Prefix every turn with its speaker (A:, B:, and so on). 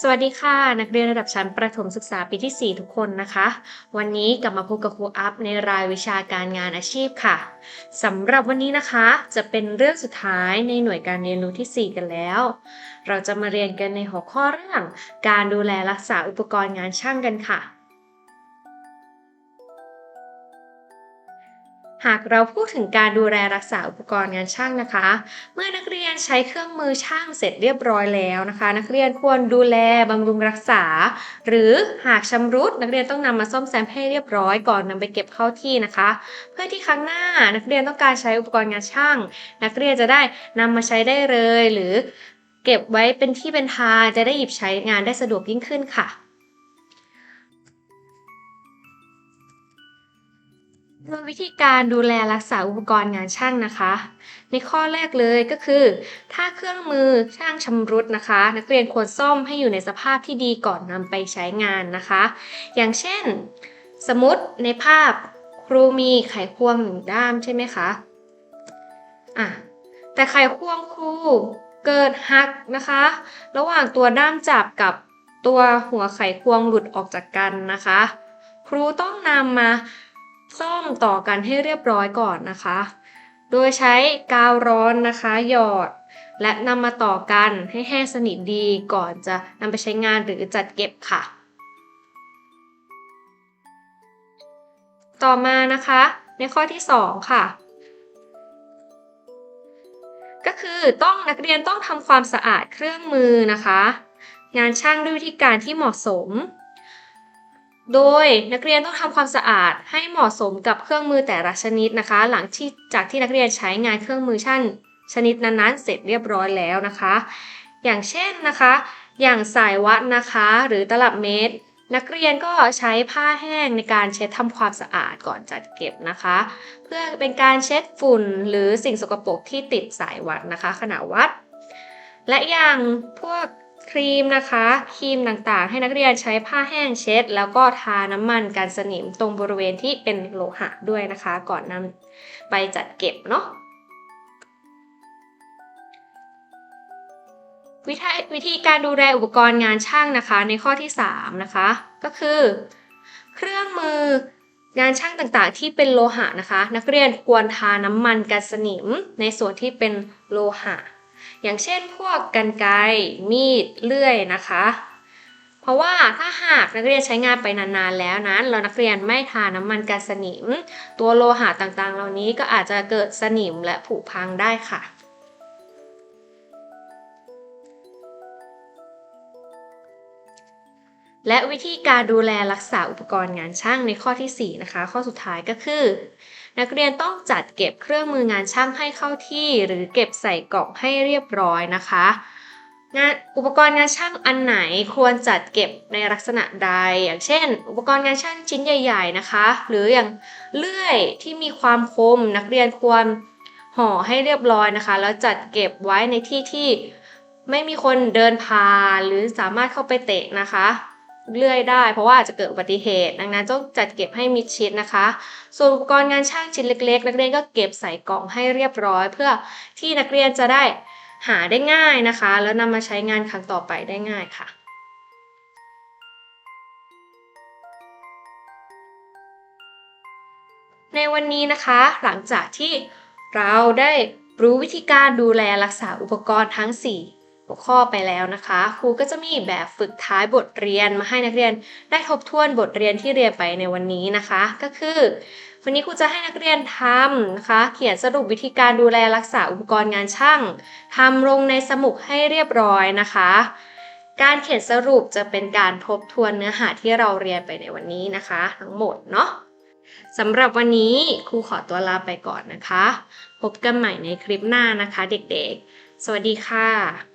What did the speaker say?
A: สวัสดีค่ะ นักเรียนระดับชั้นประถมศึกษาปีที่ 4 ทุกคนนะคะ วันนี้กลับมาพบกับครูอัพในรายวิชาการงานอาชีพค่ะสำหรับวันนี้นะคะจะเป็นเรื่องสุดท้ายในหน่วยการเรียนรู้ที่ 4 กันแล้ว เราจะมาเรียนกันในหัวข้อเรื่อง การดูแลรักษาอุปกรณ์งานช่างกันค่ะ หากเราพูดถึงการดูแลรักษาอุปกรณ์งานช่างนะคะ เมื่อนักเรียนใช้เครื่องมือช่างเสร็จเรียบร้อยแล้วนะคะ นักเรียนควรดูแลบำรุงรักษา หรือหากชำรุดนักเรียนต้องนำมาซ่อมแซมให้เรียบร้อยก่อนนำไปเก็บเข้าที่นะคะ เพื่อที่ครั้งหน้านักเรียนต้องการใช้อุปกรณ์งานช่าง นักเรียนจะได้นำมาใช้ได้เลย หรือ เก็บไว้เป็นที่เป็นทางจะได้หยิบใช้งานได้สะดวกยิ่งขึ้นค่ะ โดยวิธีการดูแลรักษาอุปกรณ์งานช่างนะคะ ในข้อแรกเลยก็คือ ถ้าเครื่องมือช่างชำรุดนะคะ นักเรียนควรซ่อมให้อยู่ในสภาพที่ดีก่อนนำไปใช้งานนะคะ อย่างเช่น สมมติในภาพครูมีไขควงหนึ่งด้ามใช่ไหมคะอะแต่ไขควงครูเกิดหักนะคะ ระหว่างตัวด้ามจับกับตัวหัวไขควงหลุดออกจากกันนะคะ ครูต้องนำมา ซ่อมต่อกันให้เรียบร้อยก่อนนะคะ โดยใช้กาวร้อนนะคะหยอด และนำมาต่อกันให้แห้งสนิทดีก่อนจะนำไปใช้งานหรือจัดเก็บค่ะ ต่อมานะคะ ในข้อที่ 2 ค่ะก็คือต้องนักเรียนต้องทำความสะอาดเครื่องมือนะคะ งานช่างด้วยวิธีการที่เหมาะสม โดยนักเรียนต้องทำความสะอาดให้เหมาะสมกับเครื่องมือแต่ละชนิดนะคะ หลังที่จากที่นักเรียนใช้งานเครื่องมือช่างชนิดนั้นๆ เสร็จเรียบร้อยแล้วนะคะ อย่างเช่นนะคะ อย่างสายวัดนะคะ หรือตลับเมตร นักเรียนก็ใช้ผ้าแห้งในการเช็ดทำความสะอาดก่อนจัดเก็บนะคะ เพื่อเป็นการเช็ดฝุ่นหรือสิ่งสกปรกที่ติดสายวัดนะคะ ขณะวัด และอย่างพวก ครีมนะคะ ครีมต่างๆ ให้นักเรียนใช้ผ้าแห้งเช็ด แล้วก็ทาน้ำมันกันสนิมตรงบริเวณที่เป็นโลหะด้วยนะคะ ก่อนนำไปจัดเก็บเนาะวิธีวิธีการดูแลอุปกรณ์งานช่างนะคะ ในข้อที่ 3 นะคะ ก็คือ เครื่องมืองานช่างต่างๆ ที่เป็นโลหะนะคะ นักเรียนควรทาน้ำมันกันสนิมในส่วนที่เป็นโลหะ อย่างเช่นพวกกันไกมีดเลื่อยนะคะ เพราะว่าถ้าหากนักเรียนใช้งานไปนานๆแล้วนั้นเรานักเรียนไม่ทาน้ำมันกันสนิม ตัวโลหะต่างๆ เหล่านี้ก็อาจจะเกิดสนิมและผุพังได้ค่ะ และวิธีการดูแลรักษาอุปกรณ์งานช่างในข้อที่ 4 นะคะ ข้อสุดท้ายก็คือ นักเรียนต้องจัดเก็บเครื่องมืองานช่างให้เข้าที่ หรือเก็บใส่กล่องให้เรียบร้อยนะคะงานอุปกรณ์งานช่างอันไหนควรจัดเก็บในลักษณะใด อย่างเช่น อุปกรณ์งานช่างชิ้นใหญ่ ๆนะคะ หรืออย่างเลื่อยที่มีความคมนักเรียนควรห่อให้เรียบร้อยนะคะ แล้วจัดเก็บไว้ในที่ที่ไม่มีคนเดินผ่านหรือสามารถเข้าไปเตะนะคะ เลื่อยได้ เพราะว่าอาจจะเกิดอุบัติเหตุ ดังนั้นต้องจัดเก็บให้มิดชิดนะคะ ส่วนอุปกรณ์งานช่างชิ้นเล็กๆ นักเรียนก็เก็บใส่กล่องให้เรียบร้อย เพื่อที่นักเรียนจะได้หาได้ง่ายนะคะ แล้วนำมาใช้งานครั้งต่อไปได้ง่ายค่ะในวันนี้นะคะหลังจากที่เราได้รู้วิธีการดูแลรักษาอุปกรณ์ทั้ง 4 หัวข้อไปแล้วนะคะ ครูก็จะมีแบบฝึกท้ายบทเรียนมาให้นักเรียนได้ทบทวนบทเรียนที่เรียนไปในวันนี้นะคะ ก็คือวันนี้ครูจะให้นักเรียนทำนะคะ เขียนสรุปวิธีการดูแลรักษาอุปกรณ์งานช่างทำลงในสมุดให้เรียบร้อยนะคะ การเขียนสรุปจะเป็นการทบทวนเนื้อหาที่เราเรียนไปในวันนี้นะคะ ทั้งหมดเนาะสำหรับวันนี้ครูขอตัวลาไปก่อนนะคะ พบกันใหม่ในคลิปหน้านะคะ เด็กๆ สวัสดีค่ะ